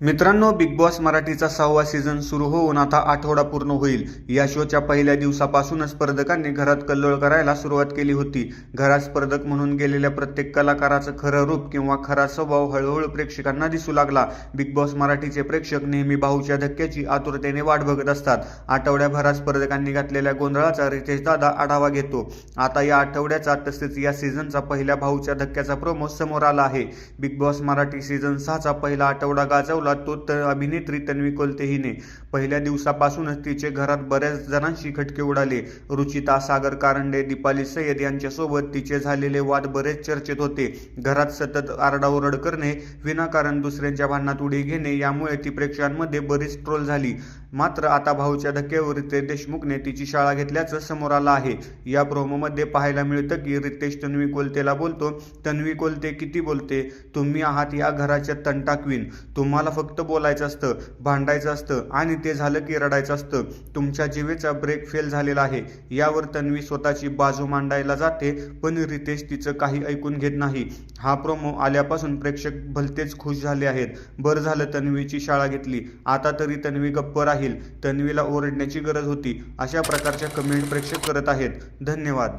मित्रांनो big boss मराठीचा सहावा सीझन सुरू होऊन आता आठवडा पूर्ण होईल. या शोच्या पहिल्या दिवसापासूनच स्पर्धकांनी घरात कल्लोळ करायला सुरुवात केली होती. घरात स्पर्धक म्हणून गेलेल्या प्रत्येक कलाकाराचं खरं रूप किंवा खरा स्वभाव हळूहळू प्रेक्षकांना दिसू लागला. बिग बॉस मराठीचे प्रेक्षक नेहमी भाऊच्या धक्क्याची आतुरतेने वाट बघत असतात. आठवड्याभरात स्पर्धकांनी घातलेल्या गोंधळाचा रितेश दादा आढावा घेतो. आता या आठवड्याचा तसेच या सीझनचा पहिल्या भाऊच्या धक्क्याचा प्रोमो समोर आला आहे. बिग बॉस मराठी सीझन सहाचा पहिला आठवडा गाजवला तो तर अभिनेत्री तन्वी कोलते हिने पहिल्या दिवसापासूनच तिचे घरात बऱ्याच जणांशी खटके उडाले. रुचिता सागर कारंडे दीपाली सय्यद यांच्यासोबत तिचे झालेले वाद बरेच चर्चेत होते. घरात सतत आरडाओरड करणे विनाकारण दुसऱ्यांच्या भांडणात उडी घेणे यामुळे ती प्रेक्षकांमध्ये बरीच ट्रोल झाली. मात्र आता भाऊच्या धक्क्यावर रितेश देशमुखने तिची शाळा घेतल्याचं समोर आलं आहे. या प्रोमोमध्ये पाहायला मिळतं की रितेश तन्वी कोलतेला बोलतो तन्वी कोलते किती बोलते? तुम्ही आहात या घराच्या तंटा क्वीन तुम्हाला फक्त बोलायचं असतं भांडायचं असतं आणि ते झालं की रडायचं असतं. तुमच्या जीवेचा ब्रेक फेल झालेला आहे. यावर तन्वी स्वतःची बाजू मांडायला जाते पण रितेश तिचं काही ऐकून घेत नाही. हा प्रोमो आल्यापासून प्रेक्षक भलतेच खुश झाले आहेत. बरं झालं तन्वीची शाळा घेतली. आता तरी तन्वी गप्पर आहे राहील. तन्वीला ओरडण्याची गरज होती. अशा प्रकारच्या कमेंट प्रेक्षक करत आहेत. धन्यवाद.